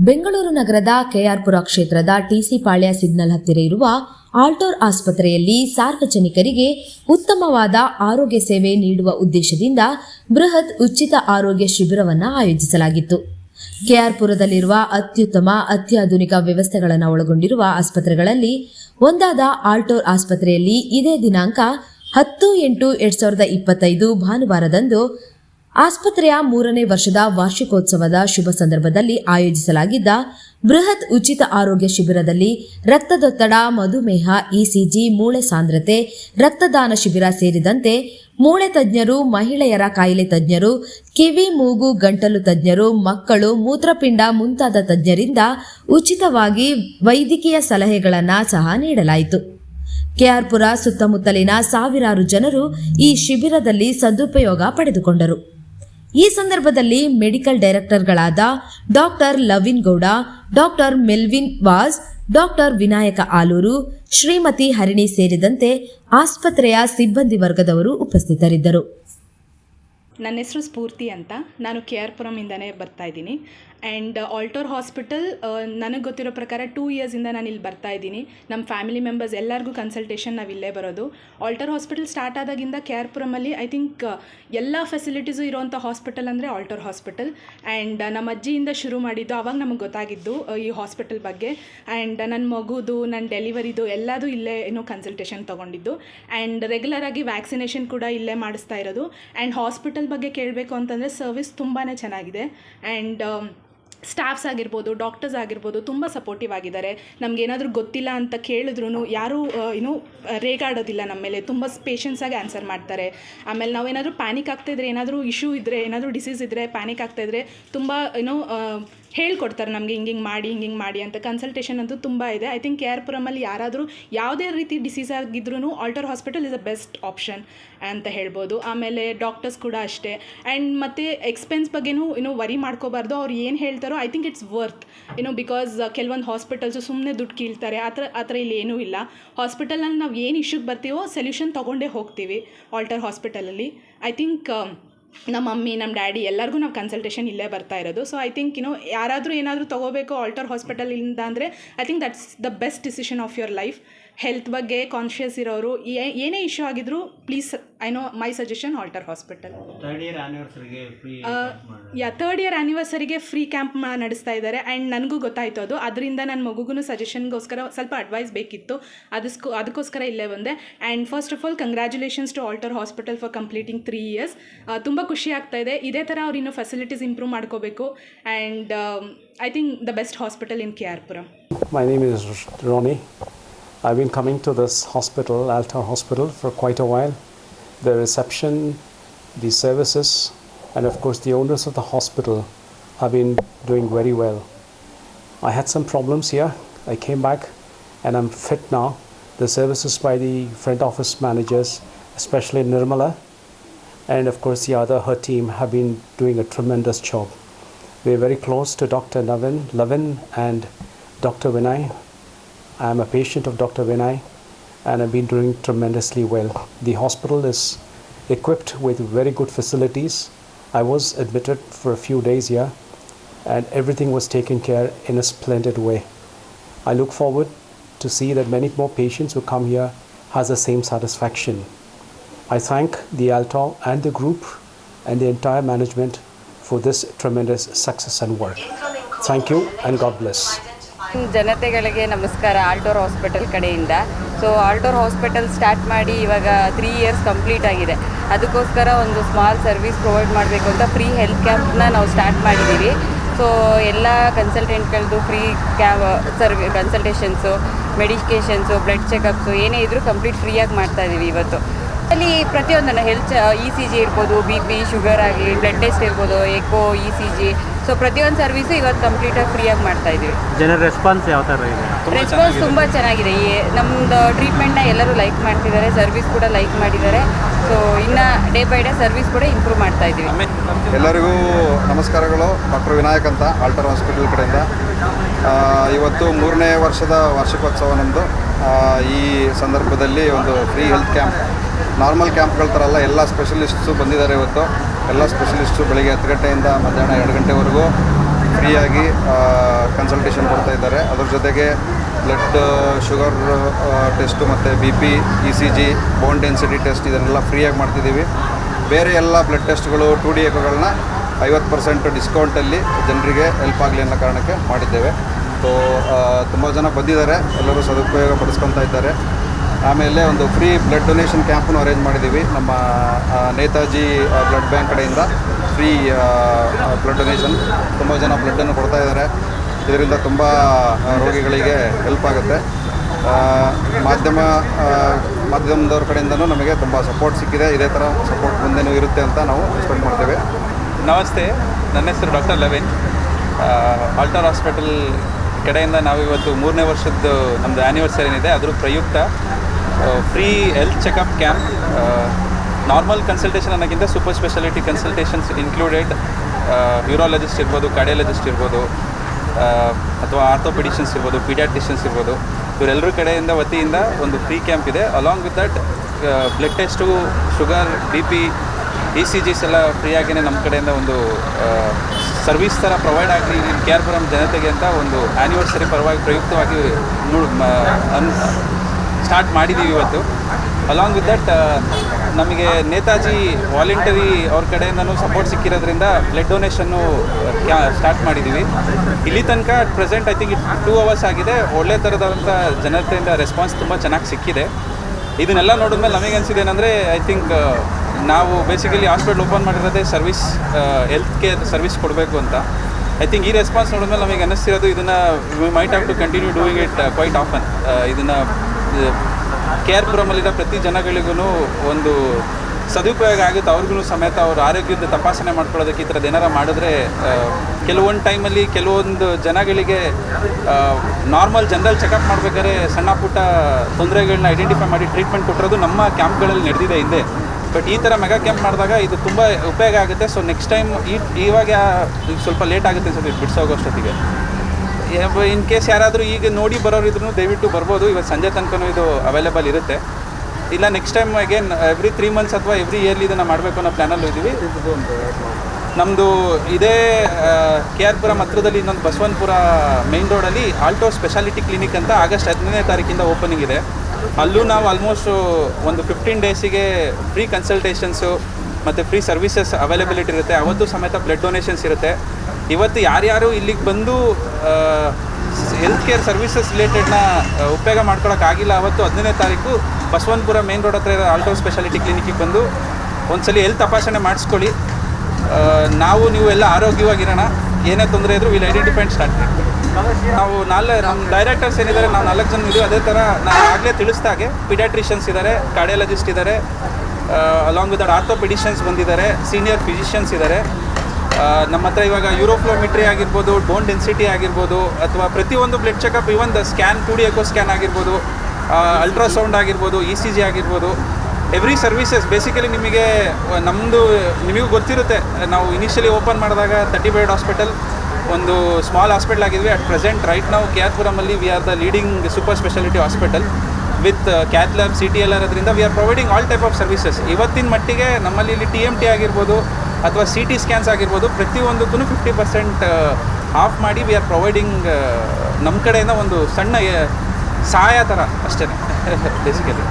ಬೆಂಗಳೂರು ನಗರದ ಕೆಆರ್ಪುರ ಕ್ಷೇತ್ರದ ಟಿಸಿ ಪಾಳ್ಯ ಸಿಗ್ನಲ್ ಹತ್ತಿರ ಇರುವ ಆಲ್ಟೋರ್ ಆಸ್ಪತ್ರೆಯಲ್ಲಿ ಸಾರ್ವಜನಿಕರಿಗೆ ಉತ್ತಮವಾದ ಆರೋಗ್ಯ ಸೇವೆ ನೀಡುವ ಉದ್ದೇಶದಿಂದ ಬೃಹತ್ ಉಚಿತ ಆರೋಗ್ಯ ಶಿಬಿರವನ್ನು ಆಯೋಜಿಸಲಾಗಿತ್ತು. ಕೆಆರ್ಪುರದಲ್ಲಿರುವ ಅತ್ಯುತ್ತಮ, ಅತ್ಯಾಧುನಿಕ ವ್ಯವಸ್ಥೆಗಳನ್ನು ಒಳಗೊಂಡಿರುವ ಆಸ್ಪತ್ರೆಗಳಲ್ಲಿ ಒಂದಾದ ಆಲ್ಟೋರ್ ಆಸ್ಪತ್ರೆಯಲ್ಲಿ ಇದೇ ದಿನಾಂಕ ಹತ್ತು ಎಂಟು ಎರಡ್ ಸಾವಿರದ ಇಪ್ಪತ್ತೈದು ಭಾನುವಾರದಂದು ಆಸ್ಪತ್ರೆಯ ಮೂರನೇ ವರ್ಷದ ವಾರ್ಷಿಕೋತ್ಸವದ ಶುಭ ಸಂದರ್ಭದಲ್ಲಿ ಆಯೋಜಿಸಲಾಗಿದ್ದ ಬೃಹತ್ ಉಚಿತ ಆರೋಗ್ಯ ಶಿಬಿರದಲ್ಲಿ ರಕ್ತದೊತ್ತಡ, ಮಧುಮೇಹ, ಇಸಿಜಿ, ಮೂಳೆ ಸಾಂದ್ರತೆ, ರಕ್ತದಾನ ಶಿಬಿರ ಸೇರಿದಂತೆ ಮೂಳೆ ತಜ್ಞರು, ಮಹಿಳೆಯರ ಕಾಯಿಲೆ ತಜ್ಞರು, ಕಿವಿ, ಮೂಗು, ಗಂಟಲು ತಜ್ಞರು, ಮಕ್ಕಳು, ಮೂತ್ರಪಿಂಡ ಮುಂತಾದ ತಜ್ಞರಿಂದ ಉಚಿತವಾಗಿ ವೈದ್ಯಕೀಯ ಸಲಹೆಗಳನ್ನು ಸಹ ನೀಡಲಾಯಿತು. ಕೆಆರ್ಪುರ ಸುತ್ತಮುತ್ತಲಿನ ಸಾವಿರಾರು ಜನರು ಈ ಶಿಬಿರದಲ್ಲಿ ಸದುಪಯೋಗ ಪಡೆದುಕೊಂಡರು. ಈ ಸಂದರ್ಭದಲ್ಲಿ medical ಡೈರೆಕ್ಟರ್ಗಳಾದ doctor Lavin Gowda, doctor Melvin Vas, doctor Vinayaka Aluru, Shrimati Harini ಸೇರಿದಂತೆ ಆಸ್ಪತ್ರೆಯ ಸಿಬ್ಬಂದಿ ವರ್ಗದವರು ಉಪಸ್ಥಿತರಿದ್ದರು. ನನ್ನ ಹೆಸರು ಸ್ಫೂರ್ತಿ ಅಂತ. ನಾನು ಕೆ ಆರ್ ಪುರಮಿಂದನೇ ಬರ್ತಾ ಇದ್ದೀನಿ. ಆ್ಯಂಡ್ ಆಲ್ಟೋರ್ ಹಾಸ್ಪಿಟಲ್ ನನಗೆ ಗೊತ್ತಿರೋ ಪ್ರಕಾರ ಟೂ ಇಯರ್ಸಿಂದ ನಾನು ಇಲ್ಲಿ ಬರ್ತಾ ಇದ್ದೀನಿ. ನಮ್ಮ ಫ್ಯಾಮಿಲಿ ಮೆಂಬರ್ಸ್ ಎಲ್ಲರಿಗೂ ಕನ್ಸಲ್ಟೇಷನ್ ನಾವು ಇಲ್ಲೇ ಬರೋದು. ಆಲ್ಟರ್ ಹಾಸ್ಪಿಟಲ್ ಸ್ಟಾರ್ಟ್ ಆದಾಗಿಂದ ಕೆ ಆರ್ ಐ ಥಿಂಕ್ ಎಲ್ಲ ಫೆಸಿಲಿಟೀಸು ಇರೋವಂಥ ಹಾಸ್ಪಿಟಲ್ ಅಂದರೆ ಆಲ್ಟರ್ ಹಾಸ್ಪಿಟಲ್ ಆ್ಯಂಡ್ ನಮ್ಮ ಅಜ್ಜಿಯಿಂದ ಶುರು ಮಾಡಿದ್ದು ಅವಾಗ ನಮಗೆ ಗೊತ್ತಾಗಿದ್ದು ಈ ಹಾಸ್ಪಿಟಲ್ ಬಗ್ಗೆ. ಆ್ಯಂಡ್ ನನ್ನ ಮಗುದು ನನ್ನ ಡೆಲಿವರಿದು ಎಲ್ಲದು ಇಲ್ಲೇ ಏನೋ ಕನ್ಸಲ್ಟೇಷನ್ ತೊಗೊಂಡಿದ್ದು. ಆ್ಯಂಡ್ ರೆಗ್ಯುಲರಾಗಿ ವ್ಯಾಕ್ಸಿನೇಷನ್ ಕೂಡ ಇಲ್ಲೇ ಮಾಡಿಸ್ತಾ ಇರೋದು. ಆ್ಯಂಡ್ ಹಾಸ್ಪಿಟಲ್ ಬಗ್ಗೆ ಕೇಳಬೇಕು ಅಂತಂದರೆ ಸರ್ವಿಸ್ ತುಂಬಾ ಚೆನ್ನಾಗಿದೆ. ಆ್ಯಂಡ್ ಸ್ಟಾಫ್ಸ್ ಆಗಿರ್ಬೋದು ಡಾಕ್ಟರ್ಸ್ ಆಗಿರ್ಬೋದು ತುಂಬ ಸಪೋರ್ಟಿವ್ ಆಗಿದ್ದಾರೆ. ನಮಗೇನಾದರೂ ಗೊತ್ತಿಲ್ಲ ಅಂತ ಕೇಳಿದ್ರು ಯಾರೂ ಏನು ರೇಗಾಡೋದಿಲ್ಲ ನಮ್ಮ ಮೇಲೆ. ತುಂಬ ಪೇಷನ್ಸಾಗಿ ಆನ್ಸರ್ ಮಾಡ್ತಾರೆ. ಆಮೇಲೆ ನಾವೇನಾದರೂ ಪ್ಯಾನಿಕ್ ಆಗ್ತಾಯಿದ್ರೆ ಏನಾದರೂ ಇಶ್ಯೂ ಇದ್ದರೆ ಏನಾದರೂ ಡಿಸೀಸ್ ಇದ್ದರೆ ಪ್ಯಾನಿಕ್ ಆಗ್ತಾಯಿದ್ರೆ ತುಂಬ ಏನೋ ಹೇಳ್ಕೊಡ್ತಾರೆ ನಮಗೆ ಹಿಂಗೆ ಹಿಂಗೆ ಮಾಡಿ, ಹಿಂಗೆ ಹಿಂಗೆ ಮಾಡಿ ಅಂತ ಕನ್ಸಲ್ಟೇಷನ್ ಅಂತೂ ತುಂಬ ಇದೆ. ಐ ಥಿಂಕ್ ಕೆ ಆರ್ ಪುರಮಲ್ಲಿ ಯಾರಾದರೂ ಯಾವುದೇ ರೀತಿ ಡಿಸೀಸ್ ಆಗಿದ್ರೂ Alter hospital is a best option ಅಂತ ಹೇಳ್ಬೋದು. ಆಮೇಲೆ ಡಾಕ್ಟರ್ಸ್ ಕೂಡ ಅಷ್ಟೇ. ಆ್ಯಂಡ್ ಮತ್ತು ಎಕ್ಸ್ಪೆನ್ಸ್ ಬಗ್ಗೆನೂ ಏನೋ ವರಿ ಮಾಡ್ಕೋಬಾರ್ದು. ಅವ್ರು ಏನು ಹೇಳ್ತಾರೋ ಐ ಥಿಂಕ್ ಇಟ್ಸ್ ವರ್ತ್ ಏನೋ ಬಿಕಾಸ್ ಕೆಲವೊಂದು ಹಾಸ್ಪಿಟಲ್ಸು ಸುಮ್ಮನೆ ದುಡ್ಡು ಕೀಳ್ತಾರೆ. ಆ ಥರ ಆ ಥರ ಇಲ್ಲಿ ಏನೂ ಇಲ್ಲ. ಹಾಸ್ಪಿಟಲಲ್ಲಿ ನಾವು ಏನು ಇಶ್ಯೂಗೆ ಬರ್ತೀವೋ ಸೊಲ್ಯೂಷನ್ ತೊಗೊಂಡೇ ಹೋಗ್ತೀವಿ ಆಲ್ಟರ್ ಹಾಸ್ಪಿಟಲಲ್ಲಿ ಐ ಥಿಂಕ್ ನಮ್ಮ ಮಮ್ಮಿ, ನಮ್ಮ ಡ್ಯಾಡಿ ಎಲ್ಲರಿಗೂ ನಾವು ಕನ್ಸಲ್ಟೇಷನ್ ಇಲ್ಲೇ ಬರ್ತಾ ಇರೋದು. ಸೊ ಐ ಥಿಂಕ್ ಯುನೋ ಯಾರಾದರೂ ಏನಾದರೂ ತೊಗೋಬೇಕು ಆಲ್ಟರ್ ಹಾಸ್ಪಿಟಲಿಂದ ಅಂದರೆ I think that's the best decision of your life health ಬಗ್ಗೆ ಕಾನ್ಷಿಯಸ್ ಇರೋರು ಏ- ಏನೇ ಇಶ್ಯೂ ಆಗಿದ್ರು please I know my suggestion Alter hospital third year ಆನಿವರ್ಸರಿಗೆ free yeah third year ಆ್ಯನಿವರ್ಸರಿಗೆ ಫ್ರೀ ಕ್ಯಾಂಪ್ ನಡೆಸ್ತಾ ಇದ್ದಾರೆ. ಆ್ಯಂಡ್ ನನಗೂ ಗೊತ್ತಾಯಿತು ಅದು. ಅದರಿಂದ ನನ್ನ ಮಗುಗೂ ಸಜೆಷನ್ಗೋಸ್ಕರ ಸ್ವಲ್ಪ ಅಡ್ವೈಸ್ ಬೇಕಿತ್ತು. ಅದಕ್ಕೂ ಅದಕ್ಕೋಸ್ಕರ ಇಲ್ಲೇ ಬಂದೆ. And first of all congratulations to Alter hospital for completing three years ತುಂಬ ಖುಷಿ ಆಗ್ತಾ ಇದೆ. ಇದೇ ಥರ ಅವ್ರು ಇನ್ನೂ ಫೆಸಿಲಿಟೀಸ್ ಇಂಪ್ರೂವ್ ಮಾಡ್ಕೋಬೇಕು. And I think the best hospital in K R Puram my name is Ronnie. I've been coming to this hospital, Alta Hospital, for quite a while. The reception, the services, and of course the owners of the hospital have been doing very well. I had some problems here. I came back and I'm fit now. The services by the front office managers, especially Nirmala, and of course the other her team have been doing a tremendous job. We're very close to Dr. Navin, Lavin and Dr. Vinay. I am a patient of Dr. Vinay and I've been doing tremendously well. The hospital is equipped with very good facilities. I was admitted for a few days here and everything was taken care in a splendid way. I look forward to see that many more patients who come here has the same satisfaction. I thank the Alto and the group and the entire management for this tremendous success and work. Thank you and God bless. ಜನತೆಗಳಿಗೆ ನಮಸ್ಕಾರ ಆಲ್ಟೋರ್ hospital ಕಡೆಯಿಂದ. So ಆಲ್ಟೋರ್ hospital start ಮಾಡಿ ಇವಾಗ three years complete ಆಗಿದೆ. ಅದಕ್ಕೋಸ್ಕರ ಒಂದು small service provide ಮಾಡಬೇಕು ಅಂತ ಫ್ರೀ ಹೆಲ್ತ್ ಕ್ಯಾಂಪ್ನ ನಾವು ಸ್ಟಾರ್ಟ್ ಮಾಡಿದ್ದೀವಿ ಸೊ ಎಲ್ಲ ಕನ್ಸಲ್ಟೆಂಟ್ಗಳದ್ದು ಫ್ರೀ ಕ್ಯಾ ಸರ್ವಿ ಕನ್ಸಲ್ಟೇಷನ್ಸು ಮೆಡಿಕೇಷನ್ಸು ಬ್ಲಡ್ ಚೆಕಪ್ಸು ಏನೇ ಇದ್ದರೂ ಕಂಪ್ಲೀಟ್ ಫ್ರೀಯಾಗಿ ಮಾಡ್ತಾ ಇದ್ದೀವಿ ಇವತ್ತು. ಅಲ್ಲಿ ಪ್ರತಿಯೊಂದನ್ನು ಹೆಲ್ತ್ ಇ ಸಿ ಜಿ ಇರ್ಬೋದು ಬಿ ಪಿ ಶುಗರ್ ಆಗಲಿ ಬ್ಲಡ್ ಟೆಸ್ಟ್ ಇರ್ಬೋದು echo E C G so ಪ್ರತಿಯೊಂದು ಸರ್ವಿಸ್ ಇವತ್ತು ಕಂಪ್ಲೀಟಾಗಿ ಫ್ರೀಯಾಗಿ ಮಾಡ್ತಾ ಇದೀವಿ. ಜನರ ರೆಸ್ಪಾನ್ಸ್ ಯಾವ ಥರ ಇದೆ? ರೆಸ್ಪಾನ್ಸ್ ತುಂಬ ಚೆನ್ನಾಗಿದೆ. ಈ ಟ್ರೀಟ್ಮೆಂಟ್ನ ಎಲ್ಲರೂ ಲೈಕ್ ಮಾಡ್ತಿದ್ದಾರೆ ಸರ್ವಿಸ್ ಕೂಡ ಲೈಕ್ ಮಾಡಿದ್ದಾರೆ. ಸೊ ಇನ್ನು ಡೇ ಬೈ ಡೇ ಸರ್ವಿಸ್ ಕೂಡ ಇಂಪ್ರೂವ್ ಮಾಡ್ತಾ ಇದೀವಿ. ಎಲ್ಲರಿಗೂ ನಮಸ್ಕಾರಗಳು. ಡಾಕ್ಟರ್ ವಿನಾಯಕ್ ಅಂತ ಆಲ್ಟರ್ ಹಾಸ್ಪಿಟಲ್ ಕಡೆಯಿಂದ. ಆ, ಇವತ್ತು ಮೂರನೇ ವರ್ಷದ ವಾರ್ಷಿಕೋತ್ಸವ ನಮ್ಮದು ಈ ಸಂದರ್ಭದಲ್ಲಿ ಒಂದು ಫ್ರೀ ಹೆಲ್ತ್ ಕ್ಯಾಂಪ್ ನಾರ್ಮಲ್ ಕ್ಯಾಂಪ್ಗಳ ಥರ ಅಲ್ಲ, ಎಲ್ಲ ಸ್ಪೆಷಲಿಸ್ಟ್ಸು ಬಂದಿದ್ದಾರೆ ಇವತ್ತು. ಎಲ್ಲ ಸ್ಪೆಷಲಿಸ್ಟು ಬೆಳಿಗ್ಗೆ ಹತ್ತು ಗಂಟೆಯಿಂದ ಮಧ್ಯಾಹ್ನ ಎರಡು ಗಂಟೆವರೆಗೂ ಫ್ರೀಯಾಗಿ ಕನ್ಸಲ್ಟೇಷನ್ ಕೊಡ್ತಾ ಇದ್ದಾರೆ. ಅದ್ರ ಜೊತೆಗೆ ಬ್ಲಡ್ ಶುಗರ್ ಟೆಸ್ಟು ಮತ್ತು B P E C G bone density test ಇದನ್ನೆಲ್ಲ ಫ್ರೀಯಾಗಿ ಮಾಡ್ತಿದ್ದೀವಿ. ಬೇರೆ ಎಲ್ಲ ಬ್ಲಡ್ ಟೆಸ್ಟ್ಗಳು ಟು ಡಿ ಎಕ್ಗಳನ್ನ ಐವತ್ತು ಪರ್ಸೆಂಟ್ ಡಿಸ್ಕೌಂಟಲ್ಲಿ ಜನರಿಗೆ ಹೆಲ್ಪ್ ಆಗಲಿ ಅನ್ನೋ ಕಾರಣಕ್ಕೆ ಮಾಡಿದ್ದೇವೆ. ಸೊ ತುಂಬ ಜನ ಬಂದಿದ್ದಾರೆ. ಎಲ್ಲರೂ ಸದುಪಯೋಗ ಪಡಿಸ್ಕೊತಾ ಇದ್ದಾರೆ. ಆಮೇಲೆ ಒಂದು ಫ್ರೀ ಬ್ಲಡ್ ಡೊನೇಷನ್ ಕ್ಯಾಂಪನ್ನು ಅರೇಂಜ್ ಮಾಡಿದ್ದೀವಿ. ನಮ್ಮ ನೇತಾಜಿ ಬ್ಲಡ್ ಬ್ಯಾಂಕ್ ಕಡೆಯಿಂದ ಫ್ರೀ ಬ್ಲಡ್ ಡೊನೇಷನ್ ತುಂಬ ಜನ ಬ್ಲಡ್ಡನ್ನು ಕೊಡ್ತಾ ಇದ್ದಾರೆ. ಇದರಿಂದ ತುಂಬ ರೋಗಿಗಳಿಗೆ ಹೆಲ್ಪ್ ಆಗುತ್ತೆ. ಮಾಧ್ಯಮ ಮಾಧ್ಯಮದವ್ರ ಕಡೆಯಿಂದನೂ ನಮಗೆ ತುಂಬ ಸಪೋರ್ಟ್ ಸಿಕ್ಕಿದೆ. ಇದೇ ಥರ ಸಪೋರ್ಟ್ ಮುಂದೆನೂ ಇರುತ್ತೆ ಅಂತ ನಾವು ಎಕ್ಸ್ಪೆಕ್ಟ್ ಮಾಡ್ತೇವೆ. ನಮಸ್ತೆ. ನನ್ನ ಹೆಸರು ಡಾಕ್ಟರ್ ಲೆವೆನ್. ಆಲ್ಟರ್ ಹಾಸ್ಪಿಟಲ್ ಕಡೆಯಿಂದ ನಾವು ಇವತ್ತು ಮೂರನೇ ವರ್ಷದ್ದು ನಮ್ಮದು ಆ್ಯನಿವರ್ಸರಿ ಏನಿದೆ ಅದರ ಪ್ರಯುಕ್ತ. Free health checkup camp normal consultation ಅನ್ನೋಕ್ಕಿಂತ super speciality consultations included urologist ಇರ್ಬೋದು ಕಾರ್ಡಿಯಾಲಜಿಸ್ಟ್ ಇರ್ಬೋದು ಅಥವಾ ಆರ್ಥೋಪೆಡಿಷನ್ಸ್ ಇರ್ಬೋದು ಪೀಡಿಯಾಟ್ರಿಷನ್ಸ್ ಇರ್ಬೋದು. ಇವರೆಲ್ಲರ ಕಡೆಯಿಂದ ವತಿಯಿಂದ ಒಂದು ಫ್ರೀ ಕ್ಯಾಂಪ್ ಇದೆ. Along with that blood test sugar B P E C Gs ಎಲ್ಲ ಫ್ರೀಯಾಗಿಯೇ ನಮ್ಮ ಕಡೆಯಿಂದ ಒಂದು ಸರ್ವಿಸ್ ಥರ ಪ್ರೊವೈಡ್ ಆಗಲಿ ಕೇರ್ ಕೆ ಜನತೆಗೆ ಅಂತ ಒಂದು ಆ್ಯನಿವರ್ಸರಿ ಪರವಾಗಿ ಪ್ರಯುಕ್ತವಾಗಿ ಸ್ಟಾರ್ಟ್ ಮಾಡಿದ್ದೀವಿ ಇವತ್ತು. ಅಲಾಂಗ್ ವಿತ್ ದಟ್ ನಮಗೆ ನೇತಾಜಿ ವಾಲಂಟರಿ ಅವ್ರ ಕಡೆಯಿಂದನೂ ಸಪೋರ್ಟ್ ಸಿಕ್ಕಿರೋದ್ರಿಂದ ಬ್ಲಡ್ ಡೊನೇಷನ್ನು ಸ್ಟಾರ್ಟ್ ಮಾಡಿದ್ದೀವಿ ಇಲ್ಲಿ ತನಕ present I think it two hours ಆಗಿದೆ. ಒಳ್ಳೆ ಥರದಂಥ ಜನತೆಯಿಂದ ರೆಸ್ಪಾನ್ಸ್ ತುಂಬ ಚೆನ್ನಾಗಿ ಸಿಕ್ಕಿದೆ. ಇದನ್ನೆಲ್ಲ ನೋಡಿದ್ಮೇಲೆ ನಮಗೆ ಅನಿಸಿದೆ ಏನಂದರೆ ಐ ಥಿಂಕ್ ನಾವು ಬೇಸಿಕಲಿ ಹಾಸ್ಪಿಟ್ಲ್ ಓಪನ್ ಮಾಡಿರೋದೇ ಸರ್ವಿಸ್ ಹೆಲ್ತ್ ಕೇರ್ ಸರ್ವಿಸ್ ಕೊಡಬೇಕು ಅಂತ. ಐ ಥಿಂಕ್ ಈ ರೆಸ್ಪಾನ್ಸ್ ನೋಡಿದ್ಮೇಲೆ ನಮಗೆ ಅನ್ನಿಸ್ತಿರೋದು ಇದನ್ನು we might have to continue doing it quite often ಇದನ್ನು ಕೆ ಆರ್ ಪುರಮಲ್ಲಿರೋ ಪ್ರತಿ ಜನಗಳಿಗೂ ಒಂದು ಸದುಪಯೋಗ ಆಗುತ್ತೆ. ಅವ್ರಿಗೂ ಸಮೇತ ಅವ್ರ ಆರೋಗ್ಯದ ತಪಾಸಣೆ ಮಾಡ್ಕೊಳ್ಳೋದಕ್ಕೆ ಈ ಥರದ್ದು ಏನಾರ ಮಾಡಿದ್ರೆ ಕೆಲವೊಂದು ಟೈಮಲ್ಲಿ ಕೆಲವೊಂದು ಜನಗಳಿಗೆ ನಾರ್ಮಲ್ ಜನರಲ್ ಚೆಕಪ್ ಮಾಡ್ಬೇಕಾದ್ರೆ ಸಣ್ಣ ಪುಟ್ಟ ತೊಂದರೆಗಳನ್ನ ಐಡೆಂಟಿಫೈ ಮಾಡಿ ಟ್ರೀಟ್ಮೆಂಟ್ ಕೊಟ್ಟಿರೋದು ನಮ್ಮ ಕ್ಯಾಂಪ್ಗಳಲ್ಲಿ ನಡೆದಿದೆ ಹಿಂದೆ. ಬಟ್ ಈ ಥರ ಮೆಗಾ ಕ್ಯಾಂಪ್ ಮಾಡಿದಾಗ ಇದು ತುಂಬ ಉಪಯೋಗ ಆಗುತ್ತೆ. ಸೊ ನೆಕ್ಸ್ಟ್ ಟೈಮ್ ಈ, ಇವಾಗ ಸ್ವಲ್ಪ ಲೇಟ್ ಆಗುತ್ತೆ ಅನ್ಸುತ್ತೆ ಬಿಡಿಸೋಗೋಷ್ಟೊತ್ತಿಗೆ. ಇನ್ ಕೇಸ್ ಯಾರಾದರೂ ಈಗ ನೋಡಿ ಬರೋರು ಇದ್ರೂ ದಯವಿಟ್ಟು ಬರ್ಬೋದು. ಇವತ್ತು ಸಂಜೆ ತನಕನೂ ಇದು ಅವೈಲೇಬಲ್ ಇರುತ್ತೆ. ಇಲ್ಲ next time again every three months ಅಥವಾ ಎವ್ರಿ ಇಯರ್ಲಿ ಇದನ್ನು ಮಾಡಬೇಕು ಅನ್ನೋ ಪ್ಲ್ಯಾನಲ್ಲಿ ಇದ್ದೀವಿ ನಮ್ಮದು ಇದೇ ಕೆ ಆರ್ ಪುರಂ ಹತ್ರದಲ್ಲಿ ಇನ್ನೊಂದು ಬಸವನ್ಪುರ ಮೈನ್ ರೋಡಲ್ಲಿ ಆಲ್ಟೋ ಸ್ಪೆಷಾಲಿಟಿ ಕ್ಲಿನಿಕ್ ಅಂತ ಆಗಸ್ಟ್ ಹದಿನೈದನೇ ತಾರೀಕಿಂದ ಓಪನಿಂಗ್ ಇದೆ. ಅಲ್ಲೂ ನಾವು ಆಲ್ಮೋಸ್ಟ್ ಒಂದು ಫಿಫ್ಟೀನ್ ಡೇಸಿಗೆ ಫ್ರೀ ಕನ್ಸಲ್ಟೇಷನ್ಸು ಮತ್ತು ಫ್ರೀ ಸರ್ವಿಸಸ್ ಅವೈಲೇಬಿಲಿಟಿ ಇರುತ್ತೆ. ಅವತ್ತು ಸಮೇತ ಬ್ಲಡ್ ಡೊನೇಷನ್ಸ್ ಇರುತ್ತೆ. ಇವತ್ತು ಯಾರ್ಯಾರು ಇಲ್ಲಿಗೆ ಬಂದು ಹೆಲ್ತ್ ಕೇರ್ ಸರ್ವಿಸಸ್ ರಿಲೇಟೆಡ್ನ ಉಪಯೋಗ ಮಾಡ್ಕೊಳಕ್ಕಾಗಿಲ್ಲ ಅವತ್ತು ಹದಿನೈದನೇ ತಾರೀಕು ಬಸವನಪುರ ಮೇನ್ ರೋಡ್ ಹತ್ರ ಇರೋ ಆಲ್ಟೋ ಸ್ಪೆಷಾಲಿಟಿ ಕ್ಲಿನಿಕ್ಗೆ ಬಂದು ಒಂದ್ಸಲಿ ಹೆಲ್ತ್ ತಪಾಸಣೆ ಮಾಡಿಸ್ಕೊಳ್ಳಿ. ನಾವು ನೀವು ಎಲ್ಲ ಆರೋಗ್ಯವಾಗಿರೋಣ. ಏನೇ ತೊಂದರೆ ಇದ್ರೂ ವಿಲ್ ಐಡೆಂಟಿಫೈ ಸ್ಟಾರ್ಟ್ ನಾವು ನಾಲ್ಕು ನಮ್ಮ ಡೈರೆಕ್ಟರ್ಸ್ ಏನಿದ್ದಾರೆ, ನಾವು ನಾಲ್ಕು ಜನ ಇದೀವಿ. ಅದೇ ಥರ ನಾನು ಆಗಲೇ ತಿಳಿಸ್ದಾಗೆ ಪಿಡ್ಯಾಟ್ರಿಷಿಯನ್ಸ್ ಇದ್ದಾರೆ ಕಾರ್ಡಿಯಾಲಜಿಸ್ಟ್ ಇದ್ದಾರೆ ಅಲಾಂಗ್ ವಿತ್ ಆರ್ಥೋಪೆಡಿಷಿಯನ್ಸ್ ಬಂದಿದ್ದಾರೆ ಸೀನಿಯರ್ ಫಿಸಿಷಿಯನ್ಸ್ ಇದ್ದಾರೆ ನಮ್ಮ ಹತ್ರ ಇವಾಗ ಯೂರೋಫ್ಲೋಮಿಟ್ರಿ ಆಗಿರ್ಬೋದು ಬೋನ್ ಡೆನ್ಸಿಟಿ ಆಗಿರ್ಬೋದು, ಅಥವಾ ಪ್ರತಿಯೊಂದು blood checkup even the scan to scan ಆಗಿರ್ಬೋದು ಅಲ್ಟ್ರಾಸೌಂಡ್ ಆಗಿರ್ಬೋದು ಇ ಸಿ ಜಿ ಆಗಿರ್ಬೋದು ಎವ್ರಿ ಸರ್ವಿಸಸ್ ಬೇಸಿಕಲಿ ನಿಮಗೆ ನಮ್ಮದು ನಿಮಗೂ ಗೊತ್ತಿರುತ್ತೆ. ನಾವು ಇನಿಷಿಯಲಿ ಓಪನ್ ಮಾಡಿದಾಗ ತರ್ಟಿ ಬೆಡ್ ಹಾಸ್ಪಿಟಲ್ ಒಂದು ಸ್ಮಾಲ್ ಹಾಸ್ಪಿಟಲ್ ಆಗಿದ್ವಿ. ಅಟ್ ಪ್ರೆಸೆಂಟ್ ರೈಟ್ ನಾವು K R ಪುರಮಲ್ಲಿ we are the leading super speciality hospital with cath lab C T L ಅದರಿಂದ we are providing all type of services ಇವತ್ತಿನ ಮಟ್ಟಿಗೆ ನಮ್ಮಲ್ಲಿ ಇಲ್ಲಿ T M T ಆಗಿರ್ಬೋದು ಅಥವಾ ಸಿ ಟಿ ಸ್ಕ್ಯಾನ್ಸ್ ಆಗಿರ್ಬೋದು ಪ್ರತಿಯೊಂದಕ್ಕೂ ಫಿಫ್ಟಿ ಪರ್ಸೆಂಟ್ ಆಫ್ ಮಾಡಿ ವಿ ಆರ್ ಪ್ರೊವೈಡಿಂಗ್ ನಮ್ಮ ಕಡೆಯಿಂದ ಒಂದು ಸಣ್ಣ ಸಹಾಯ ಥರ ಅಷ್ಟೇ ಬೇಸಿಕಲಿ